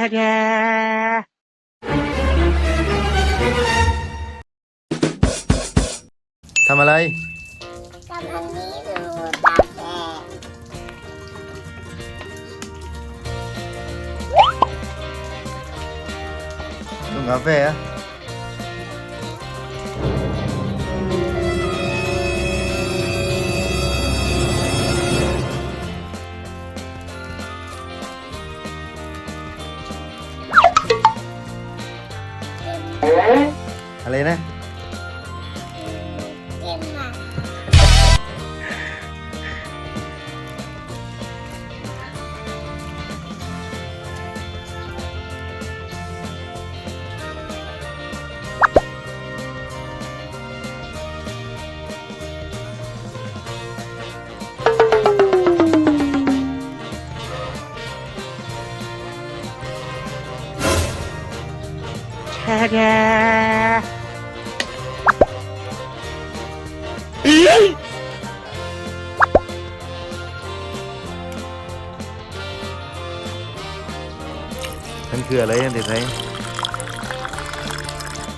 ทำอะไร กำลังนี้ดูกาแฟชงกาแฟเหรอเอะไรนะ เต็มอะ มันคืออะไรอันเด็ดไทย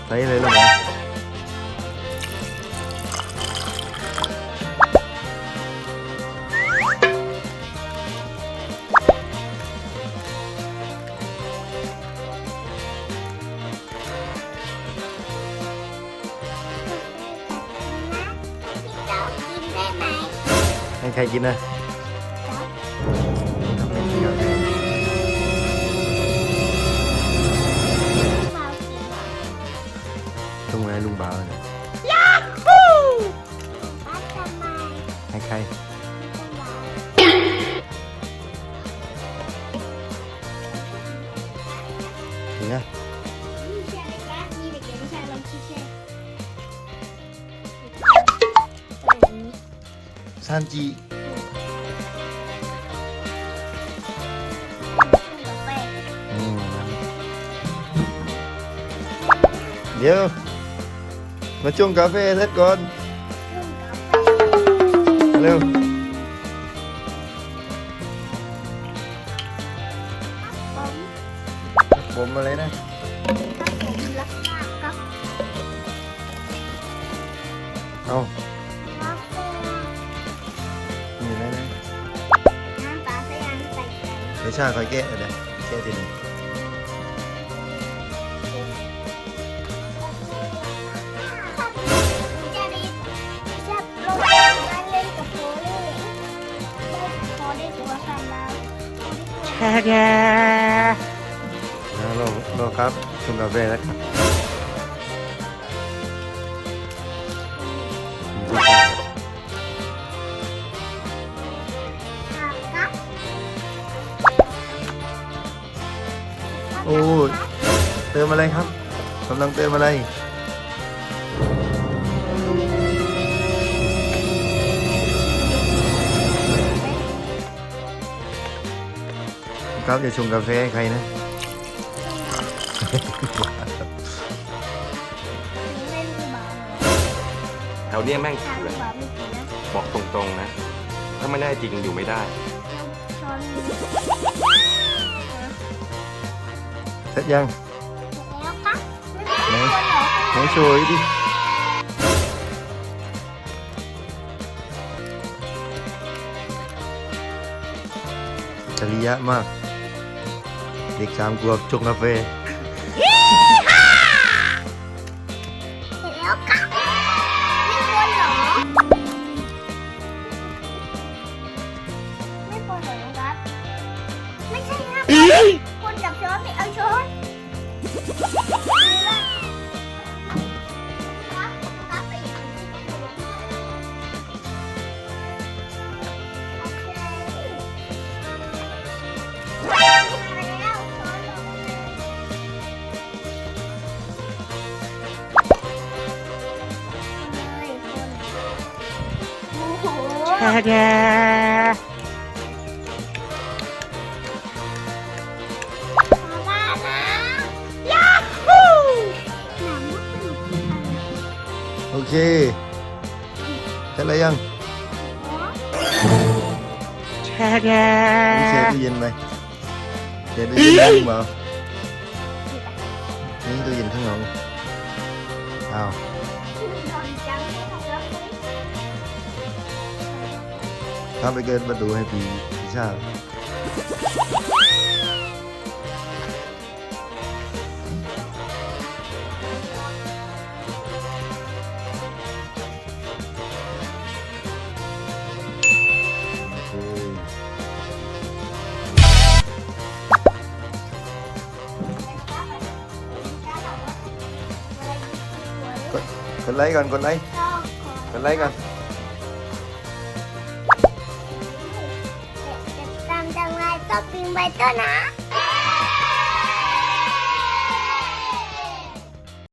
ไทยอะไรหรอพี่เจ้ากินได้ไหมให้ใครกินนะ ต้องให้ลุงบ่าวนะป้าทำไมให้ใครทำไมถึงนะนี่แช่ในกาสนี่เด็กๆไม่ใช่ลองชิแช่แบบนี้ซานจีกาแฟอืมเดี๋ยว มาชงกาแฟเสร็จก่อนรุ่นกาแฟเร็วผมผมอะไรนะผมรักมากครับเอากาแฟมีอะไรนะน้ำตาลสยามใส่ใจไม่ใช่คอยแกะเดี๋ยวแกะทีหนึง แล้วรอรอครับชงกาแฟแล้วครับโอ้ยเติมอะไรครับกำลังเติมอะไร ครับอย่าชงกาแฟให้ใครนะแถวเนี้ยแม่งช้าเถื่อนกว่าไม่กินนะบอกตรงๆนะ ถ้าไม่ได้จริงอยู่ไม่ได้ช้อนเสร็จยังแล้วครับไม่เป็นคนเหรอไหนโชว์ดิจริยะมาก เด็กสามขวบชงกาแฟ โหมาบ้านนะยาฮูหนังมันสนุกดี ถ้าไปเกินประตูให้ปีปีชาจโอเคกดกดไลค์ก่อนกดไลค์กดไลค์ก่อน จะตาม